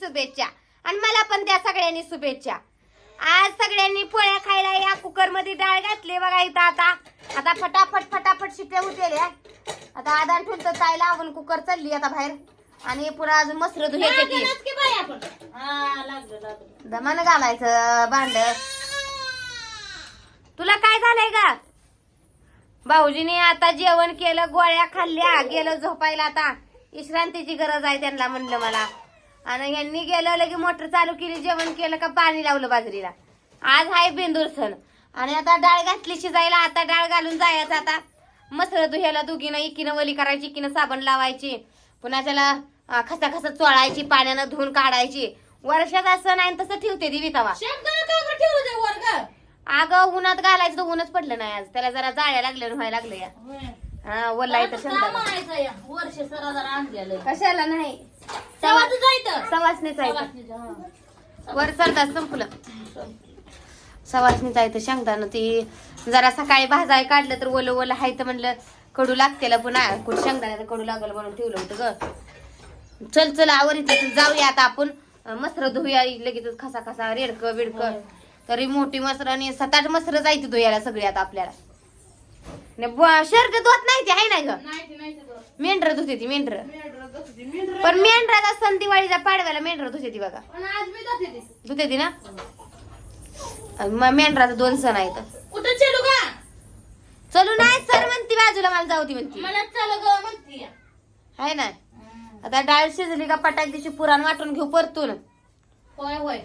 शुभेच्छा. आणि मला पण द्या सगळ्यांनी शुभेच्छा. आज सगळ्यांनी पोळ्या खायला या कुकरमध्ये डाळ घातली बघा इथं आता. आता फटाफट फटाफट शिट्या होते आता आदान ठेवतो ताई लावून कुकर चालली आता बाहेर. आणि पुन्हा अजून मसर धुयाचे की दमान घालायचं भांड. तुला काय झालंय का भाऊजीने आता जेवण केलं गोळ्या खाल्ल्या गेलं झोपायला आता. विश्रांतीची गरज आहे त्यांना म्हणलं मला. आणि यांनी गेलं लगे मोटर चालू केली जेवण केलं का पाणी लावलं बाजरीला. आज आहे बेंदूर सण. आणि आता डाळ घातली शिजायला आता डाळ घालून जायचं आता. मसर धुयाला दोघीनं इकीनं वली करायची इकीनं साबण लावायची. पुन्हा त्याला खसा खसा चोळायची पाण्यानं धुवून काढायची. वर्षात असं नाही तसं ठेवते दिवी तवा. का अगं उन्हात घालायचं तर ऊनच पडलं नाही आज. त्याला जरा जाळ्या लागल्या व्हायला लागलं या हा वल्ला आणलेलं कशाला नाही? तू जायचं सवासणीचं, हा. वर सरदार संपलं. शेंगदाणं. ती जरा सकाळी भाजाय काढलं तर ओलं ओलं हाय तर म्हणलं कडू लागतेला पुन्हा. कुठं शेंगदाण्याचं कडू लागल म्हणून ठेवलं होतं ग. चल चल आवरीत जाऊया आता आपण. मसर धुया लगेच खसा खसा रेडक बिडक. तरी मोठी मसर आणि सात आठ मसर जायची धुयाला सगळी आता आपल्याला. शर्ट धुत नाही ती आहे ना ग? नाही ते नाही ते. मेंढर होती. पण मेंढराचा सण दिवाळीच्या पाडव्याला मेंढर धुते ती बघा मी. धुते ती ना मेंढराचा दोन सण आहेत कुठं चलू का चलू नाही सर म्हणती बाजूला मला जाऊ ती म्हणती मला चल ग म्हणती. आहे ना आता डाळ शिजली का पटाक दिवशी पुराण वाटून घेऊ परतून होय होय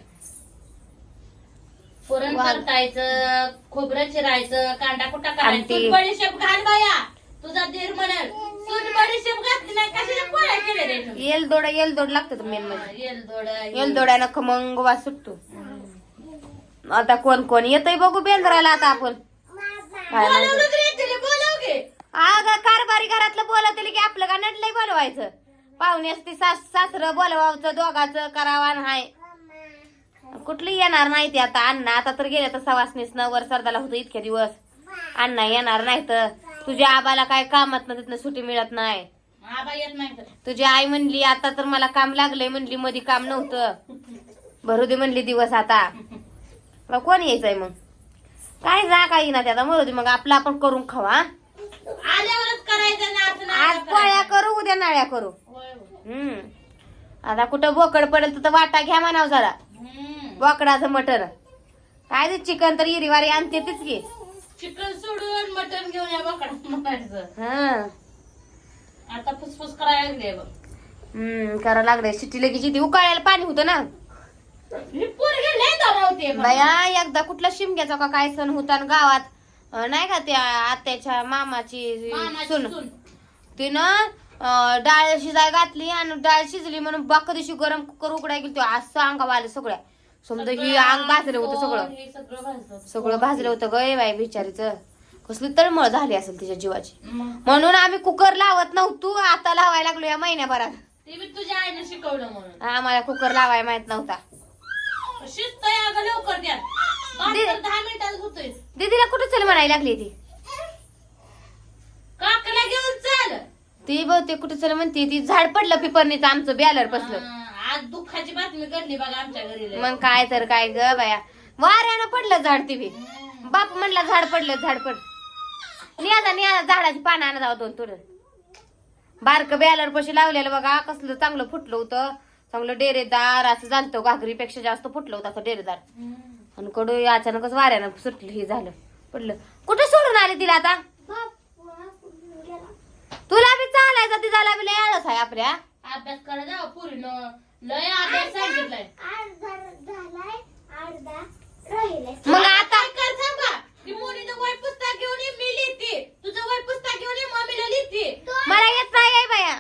पुरण वाल. परतायचं खोबरं चिरायचं कांदा कुटा करायचं आमटी. सूट बडीशेप घाल बाया तुझा दीर म्हणेल बडीशेप घातली नाही कशाला पोळ्या केल्या रे तुम्ही? येल दोडा येल दोड लागतात मेन मध्ये येलदोड, येल दोड्यानं खमंग वास सुटतो आता कोण कोण? येतय बघू बेंद्राला आता आपण. काय बोलवलं बोलव. अग कारभारी घरातलं बोलवतील की आपलं का नटलंय बोलवायचं? पाहुणे असते सास सासरं बोलवायचं दोघाचं करावा हाय. कुठलं येणार नाही ते आता? अण्णा आता तर गेले तर सवासनीस न वर सरदाला होतं इतके दिवस. अण्णा येणार नाही तर तुझ्या आबाला काय कामात ना तिथनं सुट्टी मिळत नाही. आबा येत नाही तर. तुझी आई म्हणली आता तर मला काम लागलंय म्हणली मधी काम नव्हतं. भरू दे म्हणली दिवस आता. मग कोण यायचंय मग? काय जा काही ना त्याला मरू दे मग आपलं आपण करून खावा आल्यावरच करायचं ना असं नाही आज करायचं. पोळ्या करू उद्या नाळ्या करू. होय, होय. हम्म. आता कुठं बोकड पडेल तर वाटा घ्या म्हणाव जरा. हम्म. बोकडाचं मटण काय ते चिकन तर इरीवारी आणते तीच की. चिकन सोडून मटण घेऊन या बकडा म्हणायचं हा. आता फुसफुस करायला लागले बघ. हम्म करा लागले. शिट्टी लगेच ती उकाळायला पाणी होतं ना. ही पोरगी लय दरावते बघ. बाया एकदा कुठला शिमग्याचा का काय सण होता आणि गावात. अं, नाही का त्या आत्याच्या मामाची मामाची सून? सून. तिनं अं, डाळ शिजाय घातली आणि डाळ शिजली म्हणून बाक दिवशी गरम कुकर उघडाय गेली असं अंगावर आलं सगळ्या समजा ही अंग भाजलं होतं सगळं. हे सगळं भाजलं होतं. सगळं भाजलं होतं गय बाई बिचारीचं. कसली तळमळ झाली असेल तिच्या जीवाची. म्हणून आम्ही कुकर लावत नव्हतो आता लावायला लागलो या महिन्याभरात. ते बी तुझ्या आईने शिकवलं म्हणून. आम्हाला कुकर लावायला माहीत नव्हता. शिस्त आहे अगं लवकर द्या. भात दे. तर दहा मिनिटात होतोय. दीदीला कुठं चल म्हणायला लागली ती? काकाला घेऊन चाल. ती बहुतेक कुठं चल म्हणते ती झाड पडलं पिपरणीचं आमचं बॅलर पसलं. हा, आज दुःखाची बातमी घडली बघा आमच्या घरी लय. मग काय तर काय ग बाया. वाऱ्यानं पडलं झाड ती बी. बाप म्हणला झाड पडलं झाड पड. नियादा नियादा झाडाची पानं आणा जाऊ दोन तुरं. बारक बॅलर पशी लावलेलं बघा कसलं चांगलं फुटलं होतं. चांगलं डेरेदार असं जाणतो घागरीपेक्षा जास्त फुटलं होतं असं डेरेदार. आणि कडू अचानकच वाऱ्यानं सुटलं हे झालं पडलं. कुठे सोडून आले तिला आता? तुला बी चालायचा तिला बी लय आळस आहे आपल्या. अभ्यास करा जाऊ पुरीनं लय अभ्यास सांगितलाय. मग आता काय कर सांगा ती मुलीचं वय पुस्तक घेऊन ये मी लिहिते तुझं वय पुस्तक घेऊन ये मला येत नाही आहे बाया.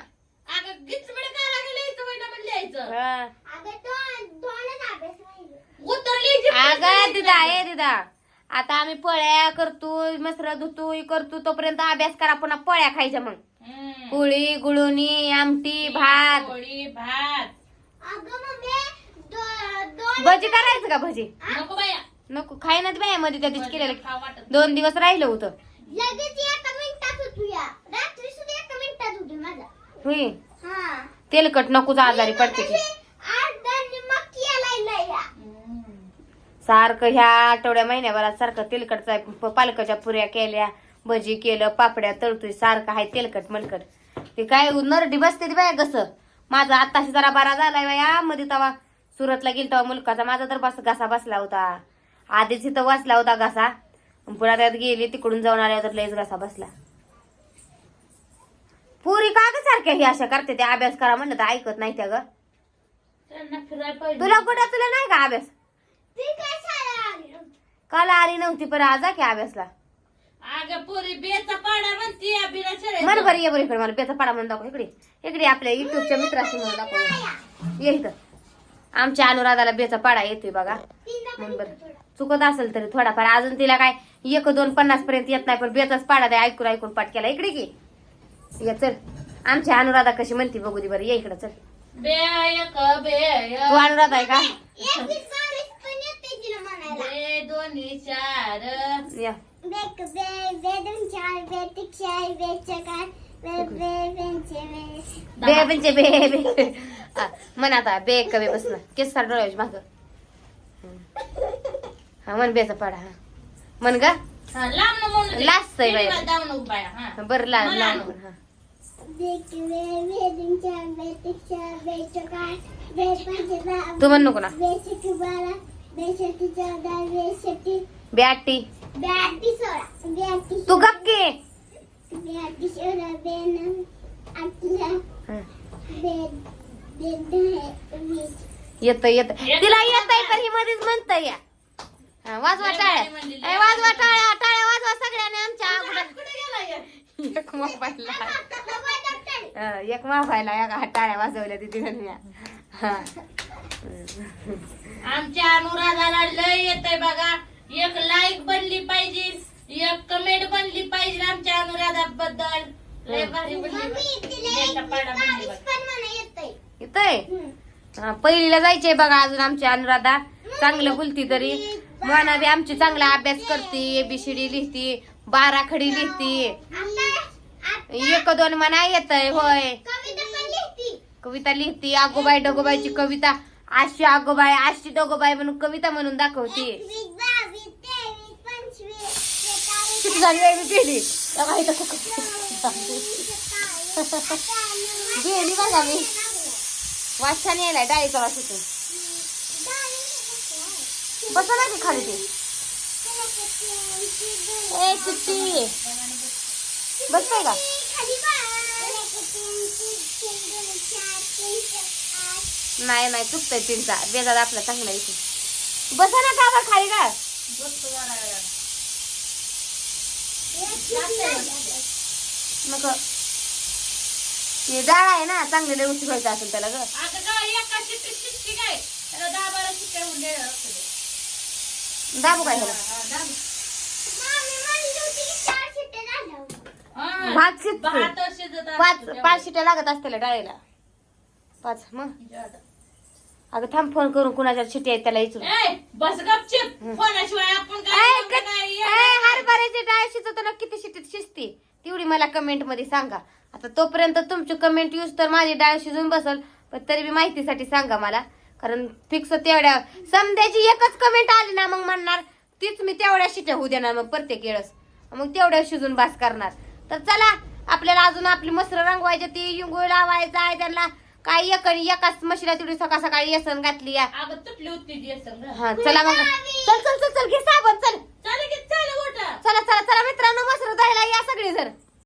अगं गिचमिड काय लागलं लिहायचं वय म्हणून लिहायचं हा. उत्तर लिहायची अगं दिदा ए दिदा आता आम्ही पोळ्या करतो मसर धुतो हे करतो तोपर्यंत अभ्यास करा पुन्हा पोळ्या खायच्या मग. हम्म. पोळी गुळुणी आमटी भात. पोळी भात. भजी करायचं का भजी? नको बाया. नको खाय ना बाया मध्ये त्या दिवशी केलेलं. खाऊ वाटत दोन दिवस राहिलं होतं. लगेच एका मिनिटात होतो माझा. होय हा. तेलकट नकोच आजारी पडते सारखं ह्या आठवड्या महिन्याभरात सारखं तेलकटचा पालकाच्या पुऱ्या केल्या भजी केलं पापड्या तळतोय सारखं आहे तेलकट मलकट. ते काय नरडी बसते ती बाया कसं माझा आत्ताशी जरा बरा झालाय बाया मध्ये तवा सुरतला गेल तेव्हा मुलकाचा माझा तर बस घसा बसला होता. आधीच इथं वाचला होता घसा. पुन्हा त्यात गेली तिकडून जाऊन आल्यावर तर लयच घसा बसला. पुरी का ग सारख्या ही अशा करते ते अभ्यास करा म्हणलं तर ऐकत नाही त्या ग. त्यांना फिरायला पाहिजे. तुला कुठं तुला नाही का अभ्यास? ती काय शाळा आली? काल आली नव्हती पण आज जा की अभ्यासला? अगं पोरी बेचा पाडा म्हणती बिना मन बरं ये बरं इकडे मला बेचा पाडा म्हणून दाखव इकडे. इकडे आपल्या युट्यूबच्या मित्राशी म्हणून दाखव. ये इथं. आमच्या अनुराधाला बेचा पाडा येतोय बघा. मग बरं. चुकत असेल तरी थोडाफार. अजून तिला काय एक दोन पन्नास पर्यंत येत नाही पण बेचाच पाडा द्या ऐकून ऐकून पाठ केला. इकडे की. ये चल. आमची अनुराधा कशी म्हणते बघू दे बरं. ये इकडं चल. तू अनुराधा आहे का? दोन्ही चार या बे बे म्हणजे म्हण आता बे कवे बसणं केस सार डोळ्याची माग. हा म्हण बेचा पाडा हा. म्हण ग. लास्ट आहे बाई. हा. बरं हा. तू म्हण नको ना. बॅटी तू गप की बे आठी सोळा बे नऊ आठला. बे बे दहा वीस येत येत तिला येत आहे पण ही मध्येच म्हणत या हा, वाजवा टाळ्या. ए, वाजवा टाळ्या टाळ्या वाजवा सगळ्यांनी आमच्या अगोदर. कुठे गेला? एक मोबाईलला. एक मोबाईलला या का टाळ्या वाजवल्या तिथे हा. आमच्या अनुराधाला लय येतंय बघा. एक लाईक बनली पाहिजे एक कमेंट बनली पाहिजे आमच्या अनुराधा बद्दल लय भारी बनली एक येतंय. पहिलीला जायचंय बघा अजून आमची अनुराधा. चांगलं बोलती तरी. मना बी आमची चांगला अभ्यास करते एबीसीडी लिहिती बारा खडी लिहिती. एक दोन मना येतय होय. कविता लिहिती. आगोबाई डगोबाईची कविता आशी आगोबाई आशी डगोबाई म्हणून कविता म्हणून दाखवती. गेली? गेली बघा मी. वाचता यायला डाळीचा वास येतो बसा ना की खाली ते. ए चिट्टी बस काय का नाही नाही चुकतंय तीनचा बेजार आपला चांगला इथे. बसा ना का बरं खाली का. मग ते डाळ आहे ना चांगले लय उशीर व्हायचं असेल त्याला ग. आता काय? एका शिट्टीत शिट्टी काय त्याला दहा बारा शिट्ट्या होऊन द्यायला लागतात. दाबू काय ह्याला हा, दहा. हा. भात शिजतो. भात शिजत पाच पाच शिट्या लागत असतील डाळीला. पाच मग. अगं थांब फोन करून कुणाच्या शिट्टी आहेत त्याला ए, बस गपचिप. फोनाशिवाय आपण काय ऐ, एवढं कट- काय ऐ, येणार हरभऱ्याची डाळ शिजवताना किती शिट्टीत शिजते? तेवढी मला कमेंटमध्ये सांगा. आता तोपर्यंत तुमची कमेंट यूज तर माझी डाळ शिजून बसल पण तरी बी माहितीसाठी सांगा मला. कारण फिक्स तेवढ्या समध्याची एकच कमेंट आली ना मग म्हणणार तीच मी तेवढ्या शिट्या होऊ देणार मग प्रत्येक वेळेस. मग तेवढ्या शिजून बास करणार. तर चला आपल्याला अजून आपली मसरं रंगवायची ती युंगूळ लावायचा आहे त्यांना. काय एक एकाच मशिला तेवढी सकाळ सकाळी येसन घातली या. हा चला मग. चल चल चल चल घे साबण चल. चला चला चला मित्रांनो मसर द्यायला या सगळी जर.